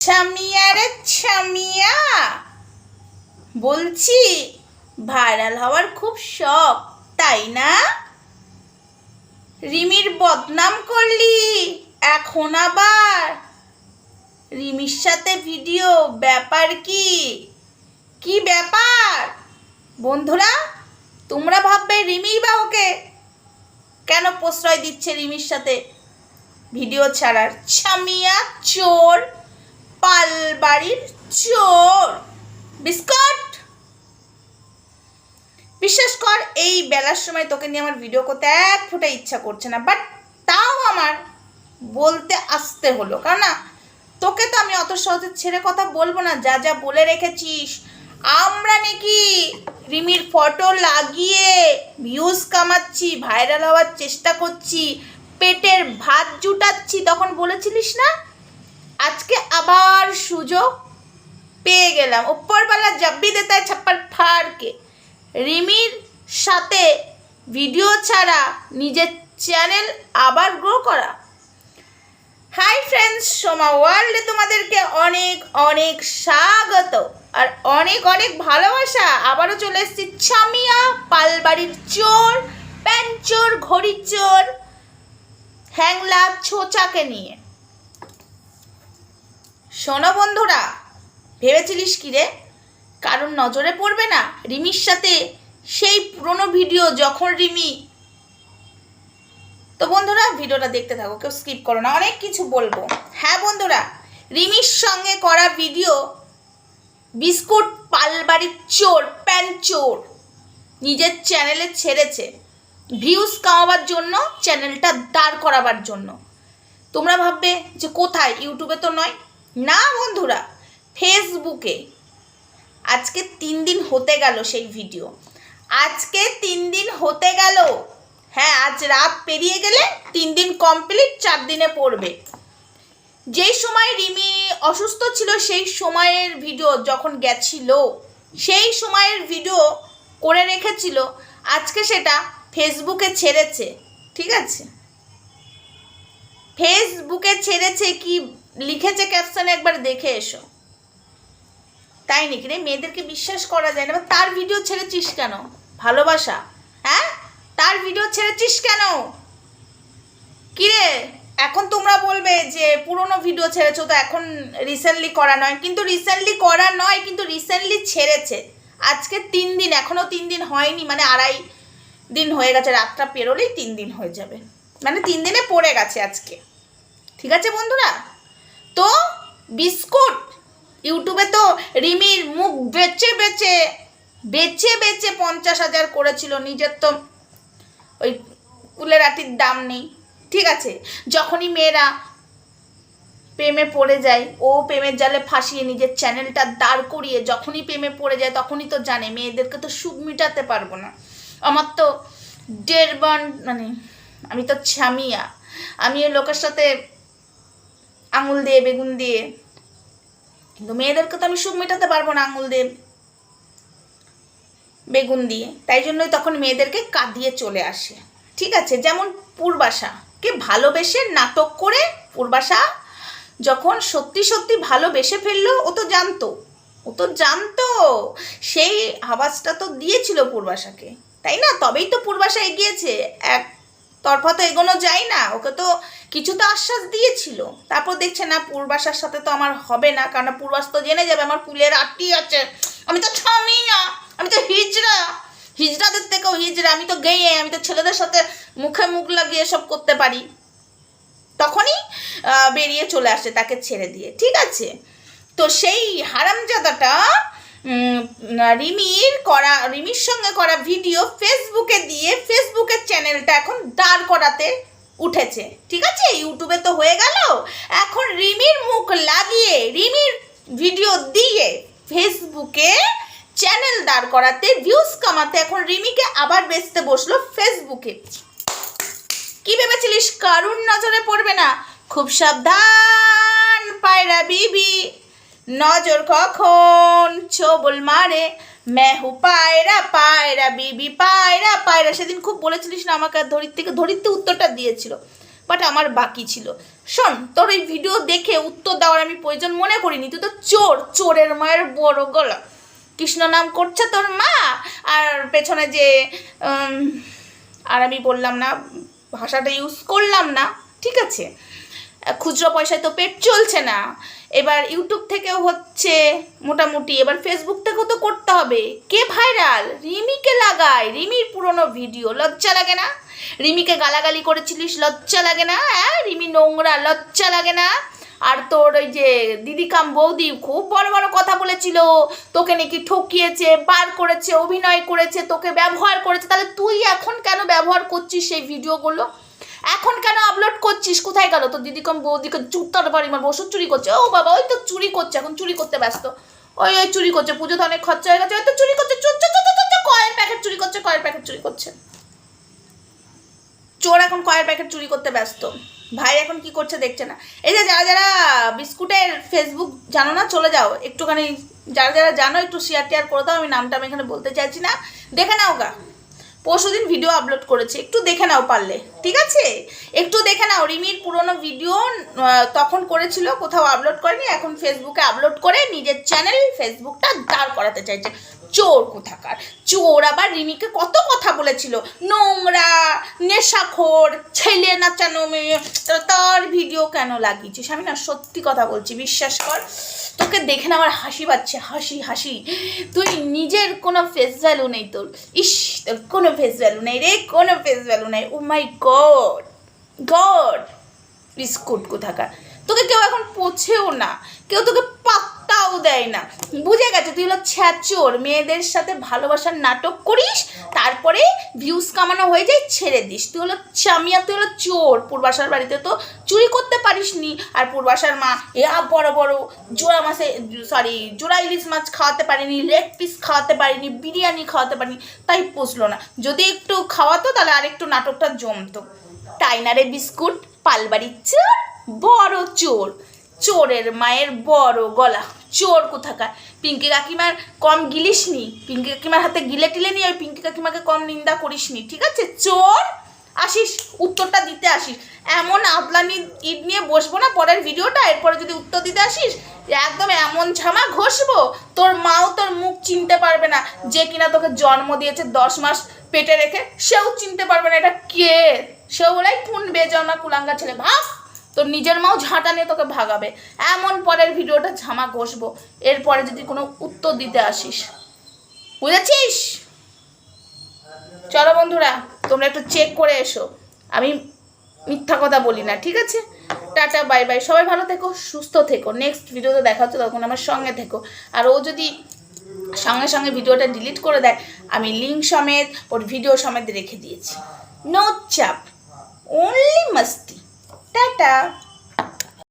ছামিয়া রে ছামিয়া। বলছি, ভাইরাল হওয়ার খুব শখ, তাই না? রিমির বদনাম করলি, এখন আবার? রিমির সাথে ভিডিও, ব্যাপার কি? কি ব্যাপার? বন্ধুরা, তোমরা ভাববে রিমি বা ওকে। কেন প্রশ্রয় দিচ্ছে রিমির সাথে? ভিডিও ছাড়ার ছামিয়া চোর। পালবাড়ির চোর। বিস্কুট! বিশ্বাস কর, এই বেলার সময় তোকে নিয়ে আমার ভিডিও করতে এক ফোঁটা ইচ্ছা করছে না বাট তাও আমার বলতে আসতে হলো। কারণ না, তোকে তো আমি অত সহজে ছেড়ে কথা বলব না, যা যা বলে রেখেছিস। আমরা নাকি রিমির ফটো লাগিয়ে ভিউজ কামাচ্ছি ভাইরাল হওয়ার চেষ্টা করছি, পেটের ভাত জুটাচ্ছি, তখন বলেছিলিস না? আজকে আবার সুযোগ পেয়ে গেলাম। ওপরবেলা জাব্বি দেতায় ছাপ্পার ফাড়কে রিমির সাথে ভিডিও ছাড়া নিজের চ্যানেল আবার গ্রো করা। হাই ফ্রেন্ডস সোমা ওয়ার্ল্ডে তোমাদেরকে অনেক অনেক স্বাগত আর অনেক অনেক ভালোবাসা। আবারও চলে এসেছি ছামিয়া পালবাড়ির চোর প্যান চোর ঘড়ির চোর, হ্যাংলা, ছোচাকে নিয়ে। শোনো বন্ধুরা, ভেবেছিলিস কি রে? কারণ নজরে পড়বে না? রিমির সাথে সেই পুরনো ভিডিও যখন রিমি তো বন্ধুরা, ভিডিওটা দেখতে থাকো, কেউ স্কিপ করো না, অনেক কিছু বলব। হ্যাঁ বন্ধুরা, রিমির সঙ্গে করা ভিডিও বিস্কুট, পালবাড়ির চোর প্যান চোর নিজের চ্যানেলে ছেড়েছে। ভিউজ কামাবার জন্য, চ্যানেলটা দাঁড় করাবার জন্য। তোমরা ভাববে যে কোথায়? ইউটিউবে তো নয়। না বন্ধুরা, ফেসবুকে। আজকে তিন দিন হতে গেল সেই ভিডিও। আজকে তিন দিন হতে গেল। হ্যাঁ আজ রাত পেরিয়ে গেলে তিন দিন কমপ্লিট চার দিনে পড়বে। যেই সময় রিমি অসুস্থ ছিল, সেই সময়ের ভিডিও যখন গেছিল, সেই সময়ের ভিডিও করে রেখেছিল, আজকে সেটা ফেসবুকে ছেড়েছে, ঠিক আছে? ফেসবুকে ছেড়েছে কি লিখেছে ক্যাপশনে একবার দেখে এসো। তাই নাকি রে? মেয়েদেরকে বিশ্বাস করা যায় না। এবার তার ভিডিও ছেড়েছিস কেন? ভালোবাসা। হ্যাঁ? তার ভিডিও ছেড়েছিস কেন? কিরে এখন তোমরা বলবে যে পুরনো ভিডিও ছেড়েছো তো এখন রিসেন্টলি করা নয়। কিন্তু রিসেন্টলি করা নয়, কিন্তু রিসেন্টলি ছেড়েছে। আজকে তিন দিন এখনও তিন দিন হয়নি মানে আড়াই দিন হয়ে গেছে। রাতটা পেরোলেই তিন দিন হয়ে যাবে। মানে তিন দিনে পড়ে গেছে আজকে। ঠিক আছে বন্ধুরা? তো বিস্কুট। ইউটিউবে তো রিমির মুখ বেচে বেচে বেচে বেচে পঞ্চাশ হাজার করেছিল, নিজের তো ওই কুলের আটির দাম নেই। ঠিক আছে, যখনই মেয়েরা প্রেমে পড়ে যায়, ও প্রেমের জালে ফাঁসিয়ে নিজের চ্যানেলটা দাঁড় করিয়ে যখনই প্রেমে পড়ে যায় তখনই তো জানে, মেয়েদেরকে তো সুখ মিটাতে পারব না। আমার তো দেড় বান মানে আমি তো ছামিয়া। আমি লোকের সাথে আঙুল দিয়ে, বেগুন দিয়ে। কিন্তু মেয়েদেরকে তো আমি সুখ মেটাতে পারব না আঙুল দিয়ে। বেগুন দিয়ে। তাই জন্যই তখন মেয়েদেরকে কাঁদিয়ে চলে আসে। ঠিক আছে? যেমন পূর্বাশা। কে ভালোবেসে নাটক করে, পূর্বাশা যখন সত্যি সত্যি ভালোবেসে ফেলল, ও তো জানতো। ও তো জানতো। সেই আওয়াজটা তো দিয়েছিল পূর্বাশাকে। তাই না? তবেই তো পূর্বাশা এগিয়েছে। এক তরফা তো এগোনো যায় না, ওকে তো কিছু তো আশ্বাস দিয়েছিল। তারপর দেখছে না, পূর্বাশার সাথে তো আমার হবে না কারণ পূর্বাস তো জেনে যাবে, আমার কুলের আটটি আছে। আমি তো ছামি না, আমি তো হিজড়া। হিজড়াদের থেকেও হিজড়া, আমি তো গেয়ে, আমি তো ছেলেদের সাথে মুখে মুখ লাগিয়ে সব করতে পারি। তখনই বেরিয়ে চলে আসে তাকে ছেড়ে দিয়ে, ঠিক আছে? তো সেই হারামজাদাটা রিমির করা, রিমির সঙ্গে করা ভিডিও ফেসবুকে দিয়ে ফেসবুকের চ্যানেলটা এখন দাঁড় করাতে উঠেছে। ঠিক আছে? ইউটিউবে তো হয়ে গেল। এখন রিমির মুখ লাগিয়ে, রিমির ভিডিও দিয়ে ফেসবুকে চ্যানেল দাঁড় করাতে ভিউজ কামাতে এখন রিমিকে আবার বেচতে বসল ফেসবুকে কি ভেবেছিলিস? কারুর নজরে পড়বে না। খুব সাবধান, পায়রা বিবি। নজর কখন? ছবল মারে, মেহু পায়রা পায়রা, বিবি পায়রা পায়রা। সেদিন খুব বলেছিলিস না আমাকে আর ধরিত্রীকে ধরিত্রী উত্তরটা দিয়েছিল বাট আমার বাকি ছিল। শোন, তোর এই ভিডিও দেখে উত্তর দেওয়ার আমি প্রয়োজন মনে করিনি। তুই তো চোর, চোরের মায়ের বড় গলা। কৃষ্ণ নাম করছে তোর মা। আর পেছনে যে আর আমি বললাম না, ভাষাটা ইউজ করলাম না, ঠিক আছে? খুচরো পয়সায় তো পেট চলছে না। এবার ইউটিউব থেকেও হচ্ছে মোটামুটি, এবার ফেসবুক থেকেও তো করতে হবে। কে ভাইরাল? রিমিকে লাগায়। রিমির পুরনো ভিডিও, লজ্জা লাগে না? রিমিকে গালাগালি করেছিলিস, লজ্জা লাগে না? হ্যাঁ রিমি নোংরা, লজ্জা লাগে না? আর তোর ওই যে দিদি কাম বৌদি খুব বড় বড় কথা বলেছিল, তোকে নাকি ঠকিয়েছে, বার করেছে, অভিনয় করেছে, তোকে ব্যবহার করেছে। তাহলে তুই এখন কেন ব্যবহার করছিস সেই ভিডিওগুলো? এখন কেন আপলোড করছিস? কোথায় গেল? তোর দিদি কম বৌদিকে বাড়ি মার ওষুধ চুরি করছে। ও বাবা, ওই তো চুরি করছে, এখন চুরি করতে ব্যস্ত। ওই ওই চুরি করছে, পুজোতে অনেক খরচা হয়ে গেছে, ওই তো চুরি করছে কয়ের প্যাকেট চুরি করছে কয়ের প্যাকেট চুরি করছে। চোর এখন কয়ের প্যাকেট চুরি করতে ব্যস্ত। ভাই এখন কি করছে দেখছে না। এই যে যারা যারা বিস্কুটের ফেসবুক জানো না, চলে যাও। একটুখানি যারা যারা জানো, একটু শেয়ার টেয়ার করে দাও, আমি নামটা আমি এখানে বলতে চাইছি না। দেখে নাও গা। পরশুদিন ভিডিও আপলোড করেছে। একটু দেখে নাও পারলে, ঠিক আছে? একটু দেখে নাও। রিমির পুরনো ভিডিও তখন করেছিল, কোথাও আপলোড করেনি, এখন ফেসবুকে আপলোড করে নিজের চ্যানেল ফেসবুকটা দাঁড় করাতে চাইছে। চোর কোথাকার? চোর আবার রিমিকে কত কথা বলেছিল? নোংরা, নেশাখোর, ছেলে নাচানো মেয়ে। তার ভিডিও কেন লাগিয়েছিস? আমি না সত্যি কথা বলছি, বিশ্বাস কর। তোকে দেখে না আমার হাসি পাচ্ছে, হাসি হাসি। তুই নিজের কোনো ফেস ভ্যালু নেই তোর। ইস, তোর কোনো ফেস ভ্যালু নেই রে, কোনো ফেস ভ্যালু নেই। Oh my god god biscuit কোথাকার? তোকে কেউ এখন পোছেও না। কেউ তোকে পাত্তাও দেয় না। বুঝে গেছে, তুই হলো ছ্যাচোর মেয়েদের সাথে ভালোবাসার নাটক করিস, তারপরে ভিউজ কামানো হয়ে যায়, ছেড়ে দিস। তুই হলো চামিয়া তুই হলো চোর পূর্বাসার বাড়িতে তো চুরি করতে পারিস নি আর পূর্বাসার মা এ বড় বড় জোড়া মাছে সরি জোড়া ইলিশ মাছ খাওয়াতে পারিনি লেগ পিস খাওয়াতে পারিনি, বিরিয়ানি খাওয়াতে পারিনি, তাই পুষলো না। যদি একটু খাওয়াতো তাহলে আরেকটু নাটকটা জমতো। টাইনারে বিস্কুট, পালবাড়ির চোর, বড় চোর, চোরের মায়ের বড় গলা। চোর কোথাকার? পিঙ্কি কাকিমার কম গিলিসনি? পিঙ্কি কাকিমার হাতে গিলে টিলে নিয়ে ওই পিঙ্কি কাকিমাকে কম নিন্দা করিসনি, ঠিক আছে? চোর! আসিস, উত্তরটা দিতে আসিস। এমন আপলানি ঈদ নিয়ে বসবো না পরের ভিডিওটা, এরপরে যদি উত্তর দিতে আসিস, একদম এমন ঝামা ঘষবো, তোর মাও তোর মুখ চিনতে পারবে না। যে কিনা তোকে জন্ম দিয়েছে দশ মাস পেটে রেখে, সেও চিনতে পারবে না এটা কে? সেও বলে কোন বেজনা কুলাঙ্গা ছেলে, ভাব! তোর নিজের মাও ঝাঁটা নিয়ে তোকে ভাগাবে। এমন পরের ভিডিওটা ঝামা ঘষবো। এরপরে যদি কোনো উত্তর দিতে আসিস। বুঝেছিস? চলো বন্ধুরা, তোমরা একটু চেক করে এসো। আমি মিথ্যা কথা বলি না, ঠিক আছে? টাটা বাই বাই সবাই ভালো থেকো, সুস্থ থেকো। নেক্সট ভিডিওতে দেখা হচ্ছে তখন আমার সঙ্গে থেকো। আর ও যদি সঙ্গে সঙ্গে ভিডিওটা ডিলিট করে দেয়, আমি লিঙ্ক সমেত ওর ভিডিও সমেত রেখে দিয়েছি। নো চাপ অনলি মাস্ট টাটা।